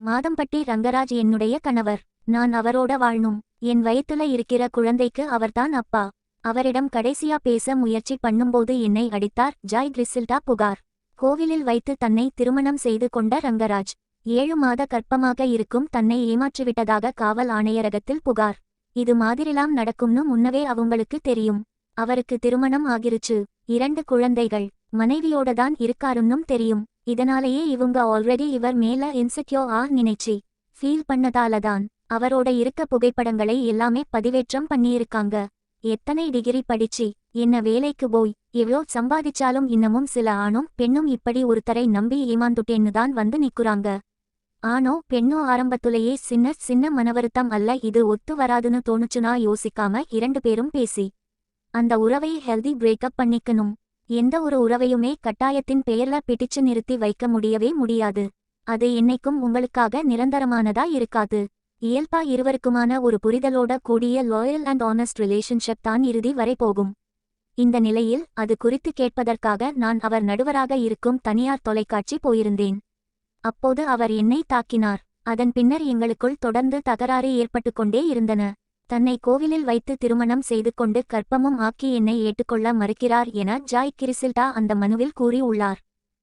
மாதம்பட்டி ரங்கராஜ் என்னுடைய கணவர். நான் அவரோட வாழணும் என் வயித்துல இருக்கிற குழந்தைக்கு அவர்தான் அப்பா. அவரிடம் கடைசியா பேச முயற்சி பண்ணும்போது என்னை அடித்தார். ஜாய் கிரிசில்டா புகார். கோவிலில் வைத்து தன்னை திருமணம் செய்து கொண்ட ரங்கராஜ். ஏழு மாத கற்பமாக இருக்கும் தன்னை ஏமாற்றிவிட்டதாக காவல் ஆணையரகத்தில் புகார். இது மாதிரிலாம் நடக்கும்னு முன்னவே அவங்களுக்கு தெரியும். அவருக்கு திருமணம் ஆகிருச்சு. இரண்டு குழந்தைகள். மனைவியோட தான் இருக்காருன்னும் தெரியும். இதனாலேயே இவங்க ஆல்ரெடி இவர் மேல இன்செக்யூ ஆ நினைச்சி ஃபீல் பண்ணதாலதான். அவரோட இருக்க புகைப்படங்களை எல்லாமே பதிவேற்றம் பண்ணியிருக்காங்க. எத்தனை டிகிரி படிச்சு என்ன வேலைக்கு போய் எவ்வளோ சம்பாதிச்சாலும் இன்னமும் சில ஆணும் பெண்ணும் இப்படி ஒருத்தரை நம்பி ஏமாந்துட்டேன்னு தான் வந்து நிக்குறாங்க. ஆனோ பெண்ணோ ஆரம்பத்துலேயே சின்ன சின்ன மனவருத்தம் அல்ல இது ஒத்து வராதுன்னு தோணுச்சுனா யோசிக்காம இரண்டு பேரும் பேசி அந்த உறவை ஹெல்தி பிரேக்கப் பண்ணிக்கணும். எந்த ஒரு உறவையுமே கட்டாயத்தின் பெயர்ல பிடிச்சு நிறுத்தி வைக்க முடியவே முடியாது. அது என்னைக்கும் உங்களுக்காக நிரந்தரமானதா இருக்காது. இயல்பா இருவருக்குமான ஒரு புரிதலோட கூடிய லாயல் அண்ட் ஆனஸ்ட் ரிலேஷன்ஷிப் தான் இறுதி வரை போகும். இந்த நிலையில் அது குறித்து கேட்பதற்காக நான் அவர் நடுவராக இருக்கும் தனியார் தொலைக்காட்சி போயிருந்தேன். அப்போது அவர் என்னை தாக்கினார். அதன் பின்னர் எங்களுக்குள் தொடர்ந்து தகராறு ஏற்பட்டுக்கொண்டே இருந்தன. தன்னை கோவிலில் வைத்து திருமணம் செய்து கொண்டு கற்பமும் ஆக்கி என்னை ஏற்றுக்கொள்ள மறுக்கிறார் என ஜாய் கிரிசில்டா அந்த மனுவில் கூறியுள்ளார்.